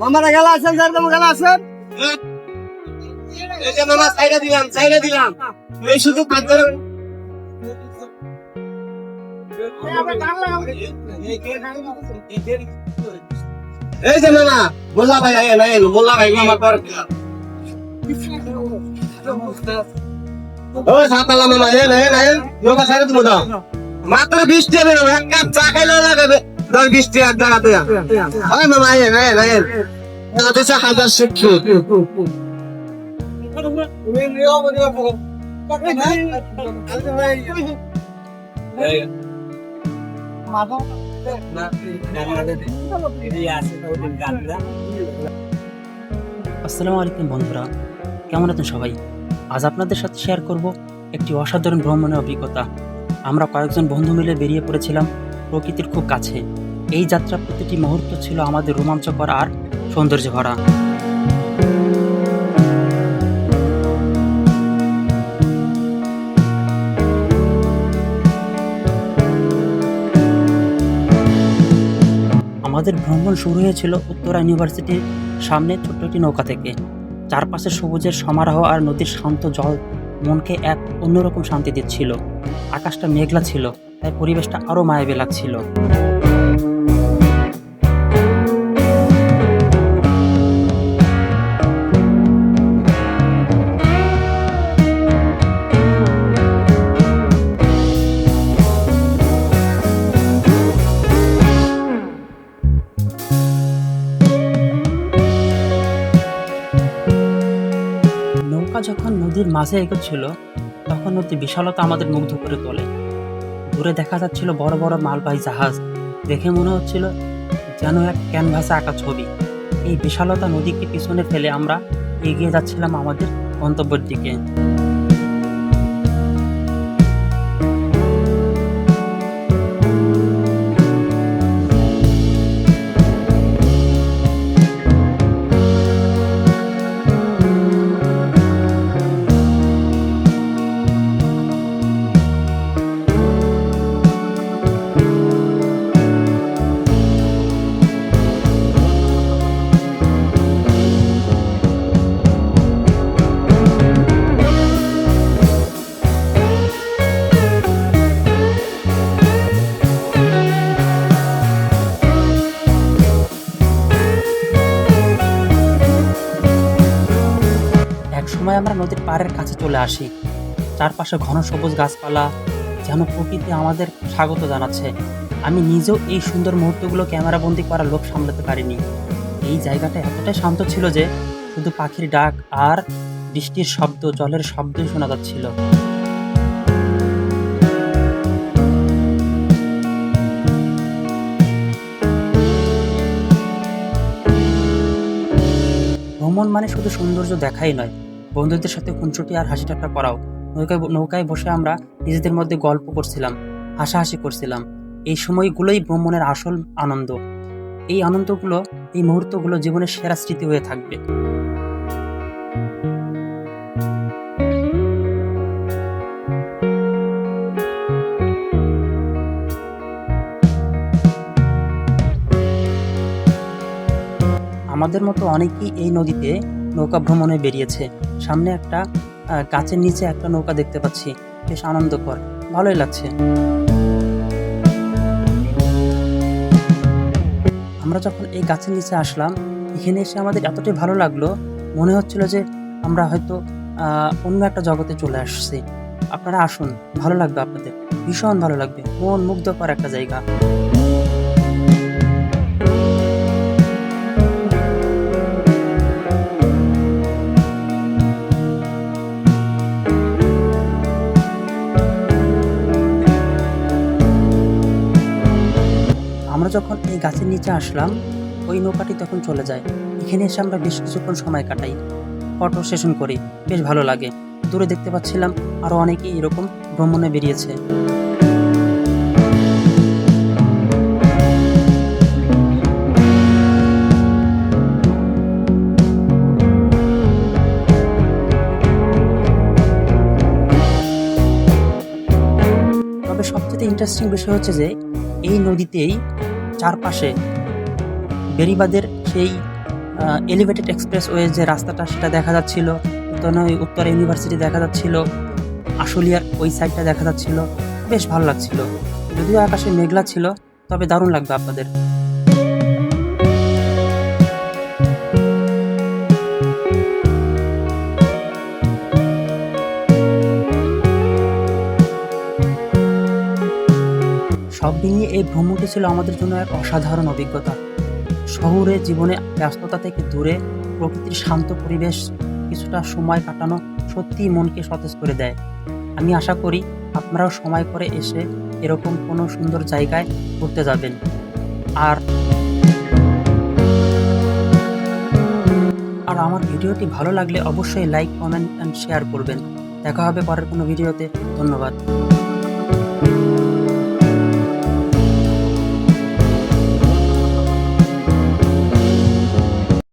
মামারা গেলা আছেন স্যার তুমি গেলা আছেন? এই যে মামা সাইডে দিলাম সাইডে দিলাম। এই শুধু পাঁচজন এই যে মামা মোল্লা ভাই আয়েন আয়েন মোল্লা ভাই মামা কর ও সাতালা মামা যোগা সাইডে তুমি দাও মাত্র বিশ টাকা দেবো এক কাপ চা খাইলে লাগাবে। দশ বিশ হয় মামা হাজার আসসালামু আলাইকুম বন্ধুরা, কেমন আছেন সবাই? আজ আপনাদের সাথে শেয়ার করব একটি অসাধারণ ভ্রমণের অভিজ্ঞতা। আমরা কয়েকজন বন্ধু মিলে বেরিয়ে পড়েছিলাম প্রকৃতির খুব কাছে। এই যাত্রা প্রতিটি মুহূর্ত ছিল আমাদের রোমাঞ্চকর আর সৌন্দর্য ভরা। আমাদের ভ্রমণ শুরু হয়েছিল উত্তরা ইউনিভার্সিটির সামনে ছোট্ট একটি নৌকা থেকে। চারপাশে সবুজের সমারোহ আর নদীর শান্ত জল মনকে এক অন্যরকম শান্তি দিচ্ছিল। আকাশটা মেঘলা ছিল, তাই পরিবেশটা আরও মায়াবী লাগছিল। যখন নদীর মাঝে এগোচ্ছিল, তখন নদীর বিশালতা আমাদের মুগ্ধ করে তোলে। দূরে দেখা যাচ্ছিল বড় বড় মালবাহী জাহাজ। দেখে মনে হচ্ছিল যেন এক ক্যানভাসে আঁকা ছবি। এই বিশালতা নদীকে পিছনে ফেলে আমরা এগিয়ে যাচ্ছিলাম আমাদের গন্তব্যের দিকে। এক সময় আমরা নদীর পাড়ের কাছে চলে আসি। চারপাশে ঘন সবুজ গাছপালা যেন প্রকৃতি আমাদের স্বাগত জানাচ্ছে। আমি নিজেও এই সুন্দর মুহূর্তগুলো ক্যামেরাবন্দি করার লোভ সামলাতে পারিনি। এই জায়গাটা এতটাই শান্ত ছিল যে শুধু পাখির ডাক আর বৃষ্টির শব্দ, জলের শব্দই শোনা যাচ্ছিল। ভ্রমণ মানে শুধু সৌন্দর্য দেখাই নয় বন্ধুদের সাথে খুনছুটি আর হাসি ঠাট্টা করাও। নৌকায় নৌকায় বসে আমরা নিজেদের মধ্যে গল্প করছিলাম, হাসাহাসি করছিলাম। এই সময়গুলোই ভ্রমণের আসল আনন্দ। এই আনন্দগুলো, এই মুহূর্তগুলো জীবনের সেরা স্মৃতি হয়ে থাকবে। আমাদের মতো অনেকেই এই নদীতে নৌকা ভ্রমণে বেরিয়েছে। সামনে একটা গাছের নিচে একটা নৌকা দেখতে পাচ্ছি। বেশ আনন্দকর। ভালোই লাগছে। আমরা যখন এই গাছের নিচে আসলাম, এখানে এসে আমাদের এতটাই ভালো লাগল, মনে হচ্ছিল যে আমরা হয়তো অন্য একটা জগতে চলে আসছি। আপনারা আসুন। ভালো লাগবে আপনাদের। ভীষণ ভালো লাগবে। মন মুগ্ধকর একটা জায়গা। যখন এই গাছের নিচে আসলাম, ওই নৌকাটি তখন চলে যায়। এখানে এসে আমরা বেশ কিছুক্ষণ সময় কাটাই। ফটো সেশন করি। বেশ ভালো লাগে। দূরে দেখতে পাচ্ছিলাম আরও অনেকেই এরকম ভ্রমণে বেরিয়েছে। তবে সবচেয়ে ইন্টারেস্টিং বিষয় হচ্ছে যে, এই নদীতেই চারপাশে বেরিবাদের সেই এলিভেটেড এক্সপ্রেস ওয়ে যে রাস্তাটা, সেটা দেখা যাচ্ছিল। ওই উত্তর ইউনিভার্সিটি দেখা যাচ্ছিল। আশুলিয়ার ওই সাইডটা দেখা যাচ্ছিল। বেশ ভালো লাগছিল। যদিও আকাশে মেঘলা ছিল, তবে দারুণ লাগবে আপনাদের। এই ভ্রমণটি ছিল আমাদের জন্য এক অসাধারণ অভিজ্ঞতা। শহরে জীবনে ব্যস্ততা থেকে দূরে প্রকৃতির শান্ত পরিবেশ কিছুটা সময় কাটানো সত্যিই মনকে সতেজ করে দেয়। আমি আশা করি আপনারাও সময় করে এসে এরকম কোনো সুন্দর জায়গায় ঘুরতে যাবেন। আর আর আমার ভিডিওটি ভালো লাগলে অবশ্যই লাইক, কমেন্ট, অ্যান্ড শেয়ার করবেন। দেখা হবে পরের কোনো ভিডিওতে। ধন্যবাদ।